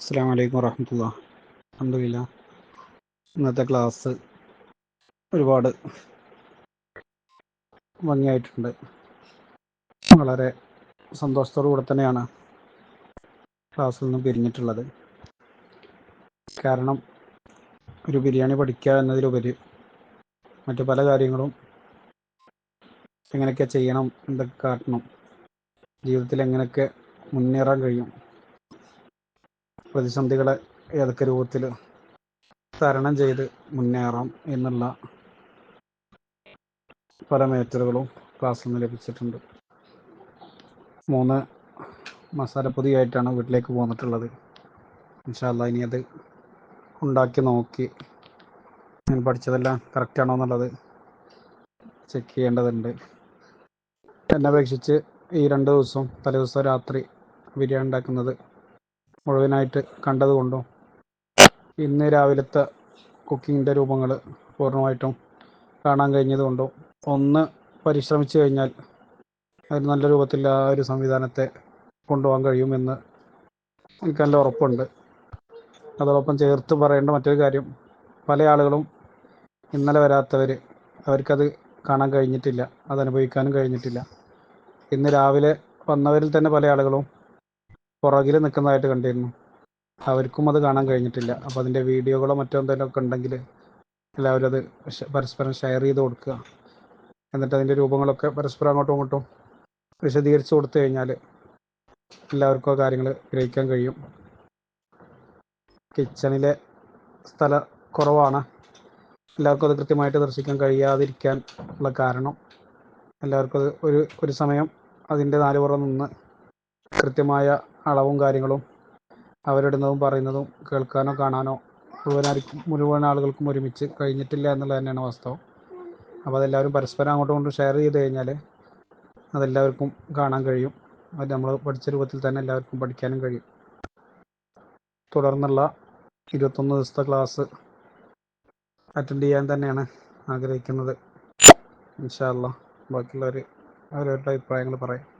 അസ്സാം വലൈക്കും വറഹമത്തുള്ള. അഹമ്മദില്ല ഇന്നത്തെ ക്ലാസ് ഒരുപാട് ഭംഗിയായിട്ടുണ്ട്. വളരെ സന്തോഷത്തോടു കൂടെ തന്നെയാണ് ക്ലാസ്സിൽ നിന്ന് പിരിഞ്ഞിട്ടുള്ളത്. കാരണം ഒരു ബിരിയാണി പഠിക്കുക എന്നതിലുപരി മറ്റു പല കാര്യങ്ങളും എങ്ങനെയൊക്കെ ചെയ്യണം എന്തൊക്കെ കാട്ടണം. ജീവിതത്തിൽ എങ്ങനെയൊക്കെ മുന്നേറാൻ കഴിയും. പ്രതിസന്ധികളെ ഏതൊക്കെ രൂപത്തിൽ തരണം ചെയ്ത് മുന്നേറാം എന്നുള്ള പല മേച്ചറുകളും ക്ലാസ്സിൽ നിന്ന് ലഭിച്ചിട്ടുണ്ട്. മൂന്ന് മസാലപ്പൊതിയായിട്ടാണ് വീട്ടിലേക്ക് പോന്നിട്ടുള്ളത്. ഇൻഷാല്ല ഇനി അത് ഉണ്ടാക്കി നോക്കി ഞാൻ പഠിച്ചതെല്ലാം കറക്റ്റാണോ എന്നുള്ളത് ചെക്ക് ചെയ്യേണ്ടതുണ്ട്. എന്നെ അപേക്ഷിച്ച് ഈ രണ്ട് ദിവസം തലേ ദിവസം രാത്രി ബിരിയാണി ഉണ്ടാക്കുന്നത് മുഴുവനായിട്ട് കണ്ടതുകൊണ്ടും ഇന്ന് രാവിലത്തെ കുക്കിങ്ങിന്റെ രൂപങ്ങൾ പൂർണമായിട്ടും കാണാൻ കഴിഞ്ഞതുകൊണ്ടും ഒന്ന് പരിശ്രമിച്ചു കഴിഞ്ഞാൽ അത് നല്ല രൂപത്തിൽ ആ ഒരു സംവിധാനത്തെ കൊണ്ടുപോകാൻ കഴിയുമെന്ന് എനിക്ക് നല്ല ഉറപ്പുണ്ട്. അതോടൊപ്പം ചേർത്ത് പറയേണ്ട മറ്റൊരു കാര്യം പല ആളുകളും ഇന്നലെ വരാത്തവർ അവർക്കത് കാണാൻ കഴിഞ്ഞിട്ടില്ല അത് അനുഭവിക്കാനും കഴിഞ്ഞിട്ടില്ല. ഇന്ന് രാവിലെ വന്നവരിൽ തന്നെ പല ആളുകളും പുറകിൽ നിൽക്കുന്നതായിട്ട് കണ്ടിരുന്നു. അവർക്കും അത് കാണാൻ കഴിഞ്ഞിട്ടില്ല. അപ്പോൾ അതിന്റെ വീഡിയോകളോ മറ്റോ എന്തെങ്കിലും ഒക്കെ ഉണ്ടെങ്കിൽ എല്ലാവരും അത് പരസ്പരം ഷെയർ ചെയ്ത് കൊടുക്കുക. എന്നിട്ട് അതിന്റെ രൂപങ്ങളൊക്കെ പരസ്പരം അങ്ങോട്ടും ഇങ്ങോട്ടും വിശദീകരിച്ച് കൊടുത്തു കഴിഞ്ഞാൽ എല്ലാവർക്കും ആ കാര്യങ്ങൾ ഗ്രഹിക്കാൻ കഴിയും. കിച്ചണിലെ സ്ഥല കുറവാണ്. എല്ലാവർക്കും അത് കൃത്യമായിട്ട് ദർശിക്കാൻ കഴിയാതിരിക്കാൻ ഉള്ള കാരണം എല്ലാവർക്കും അത് ഒരു ഒരു സമയം അതിന്റെ നാല് പുറം നിന്ന് കൃത്യമായ അളവും കാര്യങ്ങളും അവരിടുന്നതും പറയുന്നതും കേൾക്കാനോ കാണാനോ മുഴുവനാർക്കും മുഴുവൻ ആളുകൾക്കും ഒരുമിച്ച് കഴിഞ്ഞിട്ടില്ല എന്നുള്ളത് തന്നെയാണ് വാസ്തവം. അപ്പോൾ അതെല്ലാവരും പരസ്പരം അങ്ങോട്ടും ഇങ്ങോട്ടും ഷെയർ ചെയ്ത് കഴിഞ്ഞാൽ അതെല്ലാവർക്കും കാണാൻ കഴിയും. അത് നമ്മൾ പഠിച്ച രൂപത്തിൽ തന്നെ എല്ലാവർക്കും പഠിക്കാനും കഴിയും. തുടർന്നുള്ള ഇരുപത്തൊന്ന് ദിവസത്തെ ക്ലാസ് അറ്റൻഡ് ചെയ്യാൻ തന്നെയാണ് ആഗ്രഹിക്കുന്നത്. ഇൻഷാല്ല ബാക്കിയുള്ളവർ അവരവരുടെ അഭിപ്രായങ്ങൾ പറയാം.